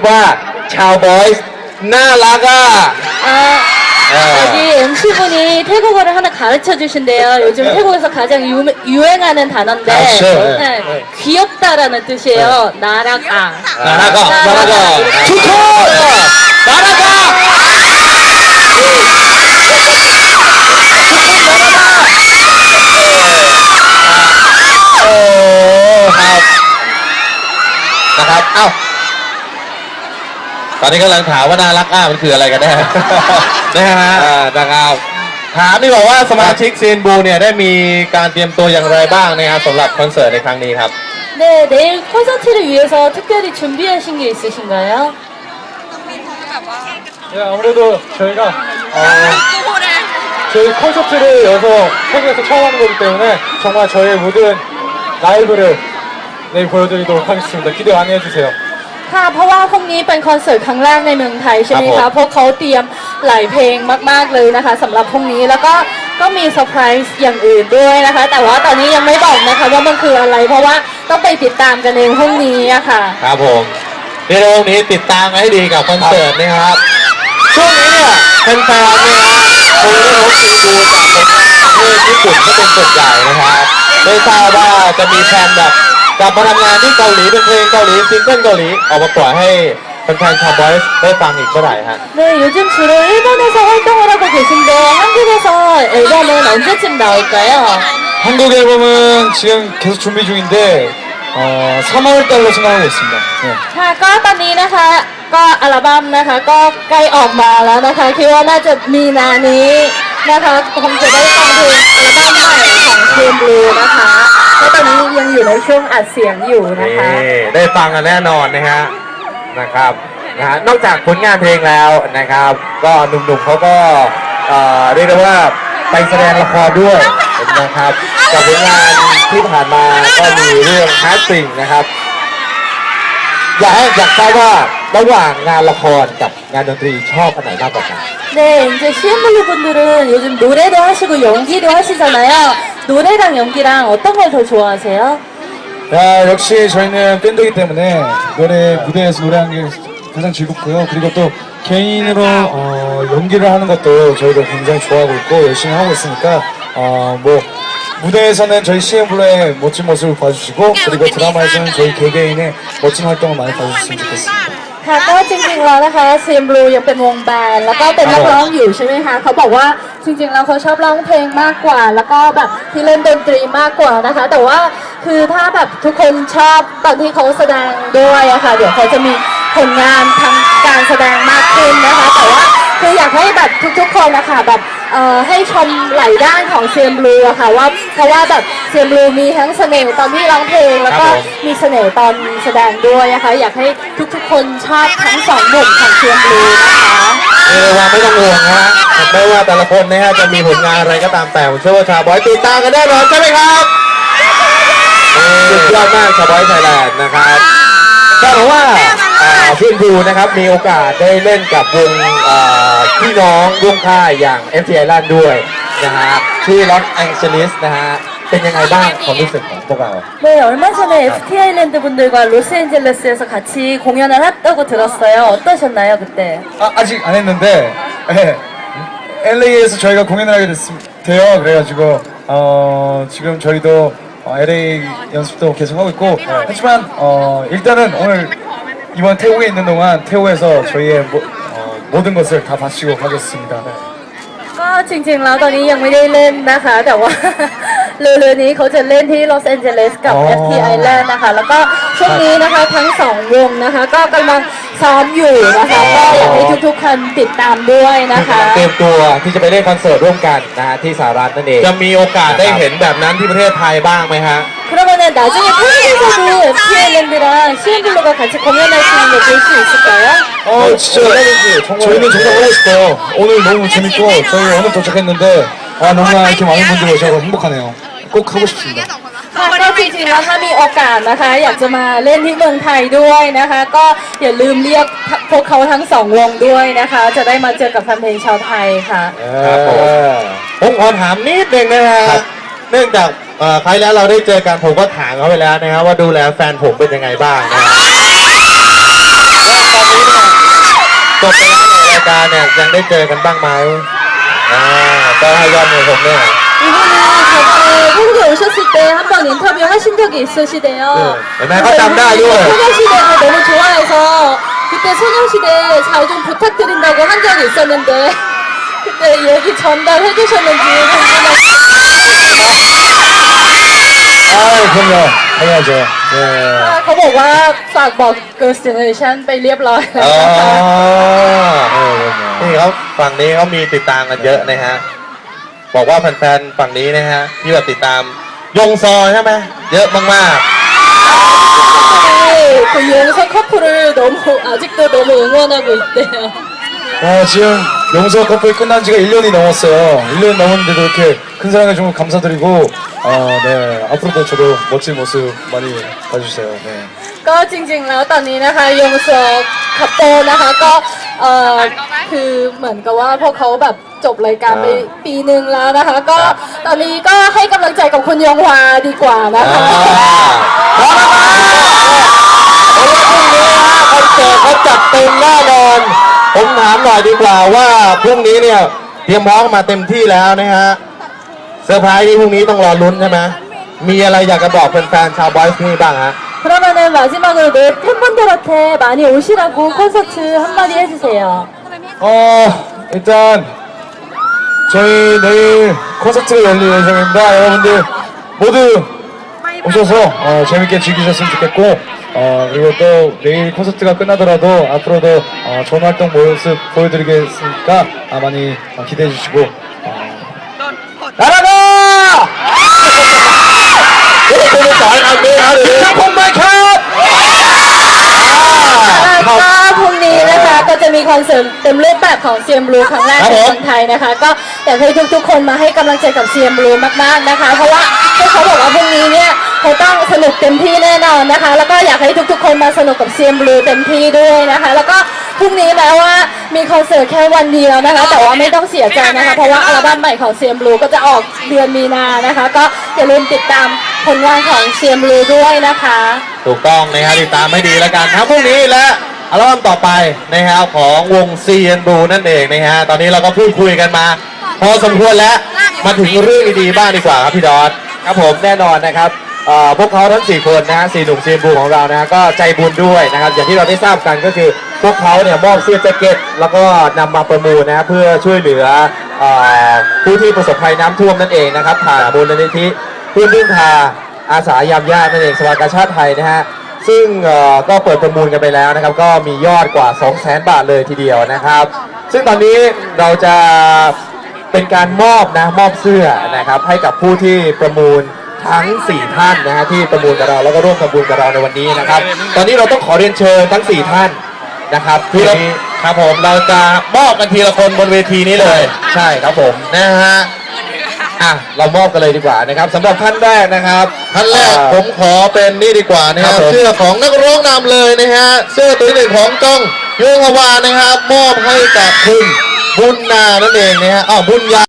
ว่าชาวบอยส์น่ารักอ่ะ 아, 아. 여기 MC분이 태국어를 하나 가르쳐 주신대요. 요즘 태국에서 가장 유, 유행하는 단어인데 아, sure. 네, 귀엽다라는 뜻이에요. 나라가. 나라가 나라가 좋다 나라가 ตอนนี้กำลังถามว่าน่ารักอ้ามันคืออะไรกันแน่ นะฮะอ่านะครับถามดีกว่าว่าสมาชิกซีนบูเนี่ยได้มีการเตรียมตัวอย่างไรบ้างนะครับสำหรับคอนเสิร์ตในครั้งนี้ครับ 네, 내일 콘서트를 위해서 특별히 준비하신 게 있으신가요? 네, 아무래도 저희가 어, 저희 콘서트를 여서 태국에서 처음 하는 거기 때문에 정말 저의 모든 라이브를 내일 보여드리도록 하겠습니다. 기대 많이 해주세요. ค่ะ เพราะว่าพรุ่งนี้เป็นคอนเสิร์ตครั้งแรกในเมืองไทยใช่ไหมครัคะ บผมเพราะเขาเตรียมหลายเพลงมาก ๆ เลยนะคะสำหรับพรุ่งนี้แล้วก็ก็มีเซอร์ไพรส์อย่างอื่นด้วยนะคะ แต่ว่าตอนนี้ยังไม่บอกนะคะว่ามันคืออะไร เพราะว่าต้องไปติดตามกันเองพรุ่งนี้อะค่ะ ครับผมในโรงนี้ติดตามให้ดีกับคอนเสิร์ตนะครับ ช่วงนี้เนี่ยแฟนๆเนี่ยฮะคงได้รู้ซีนบูจากประเทศญี่ปุ่นก็เป็นส่วนใหญ่นะครับไม่ทราบว่าจะมีแฟนแบบ กลับมาทำงานที่เกาหลีเป็นเพลงเกาหลีซิงเกิลเกาหลีออกมาปล่อยให้แฟนๆชาวบอยส์ได้ฟังอีกเมื่อไหร่ฮะ 네, 요즘 주로 일본에서 활동을 하고 계신데 한국에서 앨범은 언제쯤 나올까요? 한국 앨범은 지금 계속 준비 중인데 어, 3월 달로 생각하고 있습니다. 네. ค่ะก็ตอนนี้นะคะก็อัลบั้มนะคะก็ใกล้ออกมาแล้วนะคะคิดว่าน่าจะมีนานี้นะคะคงจะได้ฟังเพลงอัลบั้ม อยู่ในช่วงอัดเสียงอยู่นะคะ นี่ได้ฟังกันแน่นอนนะฮะนะครับนะฮะนอกจากผลงานเพลงแล้วนะครับ ก็หนุ่มๆเขาก็เอ่อเรียกได้ว่าไปแสดงละครด้วยนะครับกับผลงานที่ผ่านมาก็มีเรื่องฮาร์ดซิงนะครับ อยากให้อยากทราบว่าระหว่างงานละครกับงานดนตรีชอบอันไหนมากกว่ากัน 네, 이제 CN블루 분들은 요즘 노래도 하시고 연기도 하시잖아요. 노래랑 연기랑 어떤 걸 더 좋아하세요? 야, 역시 저희는 밴드이기 때문에 노래 무대에서 노래하는 게 가장 즐겁고요. 그리고 또 개인으로 어, 연기를 하는 것도 저희도 굉장히 좋아하고 있고 열심히 하고 있으니까 어, 뭐 무대에서는 저희 CM블루의 멋진 모습을 봐주시고 그리고 드라마에서는 저희 개개인의 멋진 활동을 많이 봐주셨으면 좋겠습니다. ค่ะก็จริงๆแล้วนะคะเซียมบลูยังเป็นวงแบนด์แล้วก็เป็นนักร้องอยู่ใช่ไหมคะเขาบอกว่าจริงๆแล้วเขาชอบร้องเพลงมากกว่า แล้วก็แบบที่เล่นดนตรีมากกว่านะคะ แต่ว่า คือถ้าแบบทุกคนชอบตอนที่เขาแสดงด้วยอะค่ะ เดี๋ยวเขาจะมีผลงานทางการแสดงมากขึ้นนะคะ แต่ว่าคืออยากให้แบบทุกๆคนนะคะแบบเอ่อให้ชมหลายด้านของเซียมบลูอะค่ะว่าเพราะว่าแบบเซียมบลูมีทั้งเสน่ห์ตอนที่ร้องเพลง แล้วก็ครับผม มีเสน่ห์ตอนแสดงด้วยนะคะอยากให้ทุกๆ คนชอบทั้งสองบทของเทียมบลูนะคะ เออว่าไม่ต้องห่วงนะฮะไม่ว่าแต่ละคนนะฮะจะมีผลงานอะไรก็ตามแต่ผมเชื่อว่าชาวบอยติดตามกันแน่นอนใช่ไหมครับ สุดยอดมากชาวบอยไทยแลนด์นะครับก็ถือว่าอ่าพี่บูนะครับมีโอกาสได้เล่นกับวงอ่าพี่น้องร่วมค่ายอย่าง FT Island ด้วยนะฮะที่ลอสแองเจลิสนะฮะเป็นยังไงบ้างความรู้สึกของพวกเรา 네, 얼마 전에 FT 아일랜드 분들과 로스앤젤레스에서 같이 공연을 했다고 들었어요. 어떠셨나요, 그때? 아, 아직 안 했는데 예, LA에서 저희가 공연을 하게 됐, 돼요. 그래가지고 어, 지금 저희도 어, LA 연습도 계속 하고 있고 하지만 어, 일단은 오늘 이번 태국에 있는 동안 태국에서 저희의 모, 어, 모든 것을 다 바치고 가겠습니다. ก็จริงๆแล้วตอนนี้ยังไม่ได้เล่นนะคะ แต่ว่า เร็วๆนี้เขาจะเล่นที่ลอสแอนเจลิสกับ อ๋อ FT Island นะคะ แล้วก็ช่วงนี้นะคะทั้งสองวงนะคะ ก็กำลังซ้อมอยู่นะคะ ก็อยากให้ทุกๆคนติดตามด้วยนะคะ เตรียมตัวที่จะไปเล่นคอนเสิร์ตร่วมกันนะฮะที่สหรัฐนั่นเอง จะมีโอกาสได้เห็นแบบนั้นที่ประเทศไทยบ้างไหมฮะ 그러면은 나중에 태국에서도 FT 아일랜드랑 CN블루가 같이 공연할 수 있는 걸 볼 수 있을까요? 어 진짜 저희는 정말 하고 싶어요. 오늘 너무 재밌고 저희 오늘 도착했는데 아 너무나 이렇게 많은 분들이 오셔서 행복하네요. ก็เขาสวย ค่ะก็จริงๆแล้วถ้ามีโอกาสนะคะ อยากจะมาเล่นที่เมืองไทยด้วยนะคะ ก็อย่าลืมเรียกพวกเขาทั้งสองวงด้วยนะคะ จะได้มาเจอกับแฟนเพลงชาวไทยค่ะ ครัผมเอผมขอถามนิดนึงนะฮะเนื่องจากใครแล้วเราได้เจอกันผมก็ถามเขาไปแล้วนะครับว่าดูแลแฟนผมเป็นยังไงบ้างนะครับตอนนี้เนี่ยจบไปแล้วเนรายการเนี่ยยังได้เจอกันบ้างไหมอ่าก็ให้ยอดเงินผมเนี่ย 이분은 저번에 태국에 오셨을 때 한 번 인터뷰 하신 적이 있으시대요. 네. 맨날 깜짝이야, 이거. 소녀시대를 너무 좋아해서 그때 소녀시대 잘 좀 부탁드린다고 한 적이 있었는데 그때 얘기 전달해 주셨는지 아 그럼요 당연하죠 네. เขาบอกว่าฝากบอก Girls Generation ไปเรียบร้อยแล้ว อ๋อ นะคะ นี่เขาฝั่งนี้เขามีติดตามกันเยอะนะฮะ บอกว่าแฟนๆฝั่งนี้นะฮะ ที่แบบติดตามยงซอใช่ไหมเยอะมาก 그 용서 커플을 너무 아직도 너무 응원하고 있대요. 어, 지금 용서 커플 끝난 지가 1년이 넘었어요 1년 넘었는데도 이렇게 큰 사랑해 주면 감사드리고 어, 네 앞으로도 저도 멋진 모습 많이 봐주세요 네. ก็จริงๆ แล้วตอนนี้นะคะยงโซคัปโปนะคะก็เอ่อคือเหมือนกับว่าพวกเขาแบบ จบรายการไปปีหนึ่งแล้วนะคะ ก็ตอนนี้ก็ให้กำลังใจกับคุณยงวาดีกว่า ๆ นะ อ่า คะ เพราะว่าพรุ่งนี้นะคอนเสิร์ตเขาจัดเต็มแน่นอน ผมถามหน่อยดีกว่าว่าพรุ่งนี้เนี่ยเตรียมพร้อมมาเต็มที่แล้วนะฮะเซอร์ไพรส์ที่พรุ่งนี้ต้องรอลุ้นใช่ไหมมีอะไรอยากจะบอกแฟนๆชาวบอยส์นี่บ้างฮะ 그러면은 마지막으로 내일 팬분들한테 많이 오시라고 콘서트 한마디 해주세요. 어 일단 저희 내일 콘서트가 열릴 예정입니다 여러분들 모두 오셔서 어, 재밌게 즐기셨으면 좋겠고 어, 그리고 또 내일 콘서트가 끝나더라도 앞으로도 어, 좋은 활동 모습 보여드리겠으니까 아, 많이 어, 기대해 주시고 어, 나라가! 오늘 잘안 돼요. 컴백 컷! ก็พรุ่งนี้นะคะก็จะมีคอนเสิร์ตเต็มรูปแบบของ CM Blue ครั้งแรก ครับ ใน ผม เมืองไทยนะคะ ก็ อยากให้ทุกๆ คนมาให้กำลังใจกับ CM Blue มากๆนะคะ เพราะว่าพวกเขาบอกว่าพรุ่งนี้เนี่ยเขาต้องสนุกเต็มที่แน่นอนนะคะ แล้วก็อยากให้ทุกๆ คนมาสนุกกับ CM Blue เต็มที่ด้วยนะคะ แล้วก็พรุ่งนี้แม้ว่ามีคอนเสิร์ตแค่วันเดียวนะคะ แต่ว่าไม่ต้องเสียใจนะคะ เพราะว่าอัลบั้มใหม่ของ CM Blue ก็จะออกเดือนมีนานะคะ ก็อย่าลืมติดตามผลงานของ CM Blue ด้วยนะคะ ถูกต้องนะครับติดตามให้ดีแล้วกันทั้งพรุ่งนี้และอัลบั้มต่อไปนะครับของวง c n b นั่นเองนะฮะตอนนี้เราก็พูดคุยกันมา พอสมควรแล้วมาถึงเรื่องดีๆบ้างดีกว่าครับพี่ดอทครับผมแน่นอนนะครับเอ่อพวกเขาทั้ง 4 คนนะฮะสี่หนุ่ม c n b ของเรานะฮะก็ใจบุญด้วยนะครับอย่างที่เราได้ทราบกันก็คือพวกเขาเนี่ยมอบเสื้อแจ็คเก็ต แล้วก็นำมาประมูลนะฮะเพื่อช่วยเหลือเอ่อผู้ที่ประสบภัยน้ำท่วมนั่นเองนะครับผ่านมูลนิธิเพื่อนพึ่งพาอาสายามญาตินั่นเองสภากาชาติไทยนะฮะซึ่งเอ่อก็เปิดประมูลกันไปแล้วนะครับก็มียอดกว่า 2 0 0 0 0 0 บาทเลยทีเดียวนะครับ ซึ่งตอนนี้เราจะ เป็นการมอบนะมอบเสื้อนะครับให้กับผู้ที่ประมูลทั้ง 4 ท่านนะฮะที่ประมูลกับเราแล้วก็ร่วมประมูลกับเราในวันนี้นะครับ ตอนนี้เราต้องขอเรียนเชิญทั้ง 4 ท่านนะครับที่เราครับผมเราจะมอบกันทีละคนบนเวทีนี้เลย ใช่ครับผมนะฮะอะเรามอบกันเลยดีกว่านะครับสำหรับท่านแรกนะครับ ท่านแรกผมขอเป็นนี่ดีกว่านะคครัรับบผม เสื้อของนักร้องนำเลยนะฮะเสื้อตัวที่หนึ่งของจ้องโยงฮวานะครับ มอบให้กับคุณ บุญนานั่นเองนะฮะอ้าวบุญยา